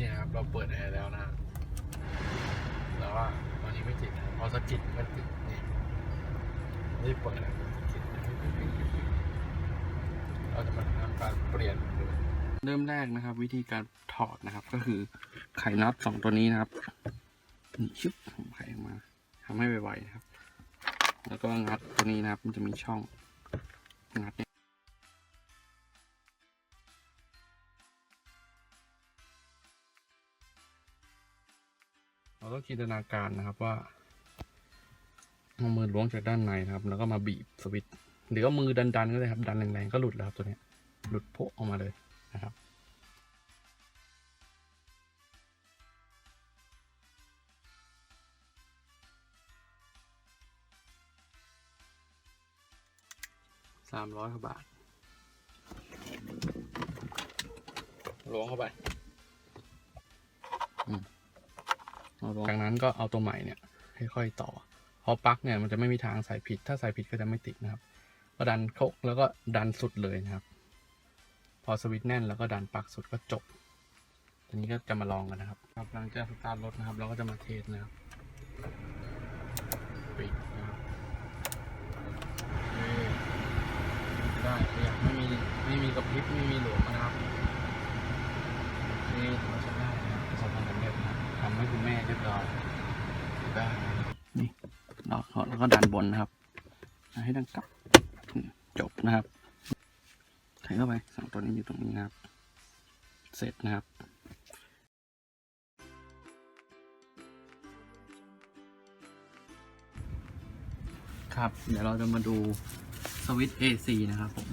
เนี่ยครับเราเปิดแอร์แล้วนะแต่ว่าตอนนี้ไม่ติดนะพอสะกิดมันติดนี่นี่เปิดนะสกิดเราจะมาทำการเปลี่ยนเริ่มแรกนะครับ วิธีการถอดนะครับ ก็คือไขน็อตสองตัวนี้นะครับนี่ชึบผมไขออกมาทำให้ไวๆนะครับ แล้วก็งัดตัวนี้นะครับ มันจะมีช่องงัดเนี่ย ต้องจินตนาการนะครับว่าเอามือล้วงจากด้านในนะครับ แล้วก็มาบีบสวิตช์หรือว่ามือดันๆก็ได้ครับ ดันแรงๆก็หลุดแล้วครับตัวนี้หลุดโผล่ออกมาเลยนะครับสามร้อยกว่าบาทล้วงเข้าไป จากนั้นก็เอาตัวใหม่เนี่ยค่อยๆต่อเพราะปลั๊กเนี่ยมันจะไม่มีทางใส่ผิด ถ้าใส่ผิดก็จะไม่ติดนะครับ ก็ดันเข้าแล้วก็ดันสุดเลยนะครับ พอสวิตช์แน่นแล้วก็ดันปลั๊กสุดก็จบทีนี้ก็จะมาลองกันนะครับครับหลังจากสตาร์ทรถนะครับ เราก็จะมาเทสนะครับปิดนะครับนี่ได้อยากไม่มีไม่มีกระพริบไม่มีหลวมนะครับนี่ถือ ให้คุณแม่เรียบร้อยได้นี่เราแล้วก็ดันบนนะครับ ให้ดังกลับจบนะครับใส่เข้าไปสองตัวนี้อยู่ตรงนี้นะครับ เสร็จนะครับครับเดี๋ยวเราจะมาดูสวิตช์ AC นะครับผม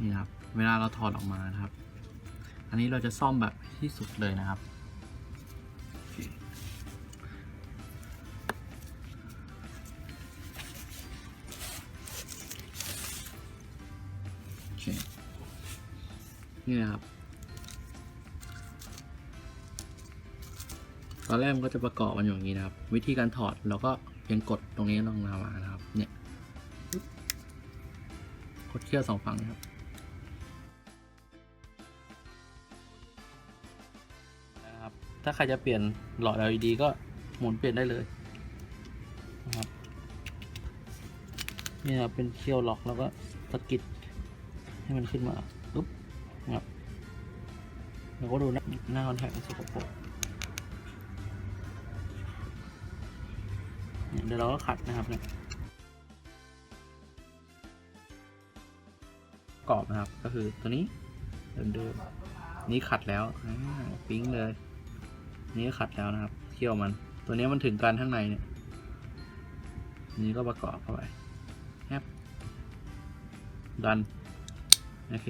นี่ครับ เวลาเราถอดออกมานะครับ อันนี้เราจะซ่อมแบบที่สุดเลยนะครับ นี่นะครับ ตอนแรกมันก็จะประกอบกันอยู่างนี้นะครับ วิธีการถอดเราก็เพียงกดตรงนี้ลงมานะครับ เนี่ยกดเชือกสองฝั่งนะครับนะครับ ถ้าใครจะเปลี่ยนหลอด LED ก็หมุนเปลี่ยนได้เลยนะครับนี่นะครับเป็นเคี่ยวล็อกแล้วก็สะกิดให้มันขึ้นมา ก็ดูหน้าหน้าคอนแทคสกปรกเดี๋ยวเราก็ขัดนะครับเนี่ยกรอบนะครับ ก็คือตัวนี้เดิมๆนี่ขัดแล้วปิ๊งเลย นี่ก็ขัดแล้วนะครับ เคี่ยวมัน ตัวนี้มันถึงกันข้างในเนี่ย นี่ก็ประกอบเข้าไปแฮปดันโอเค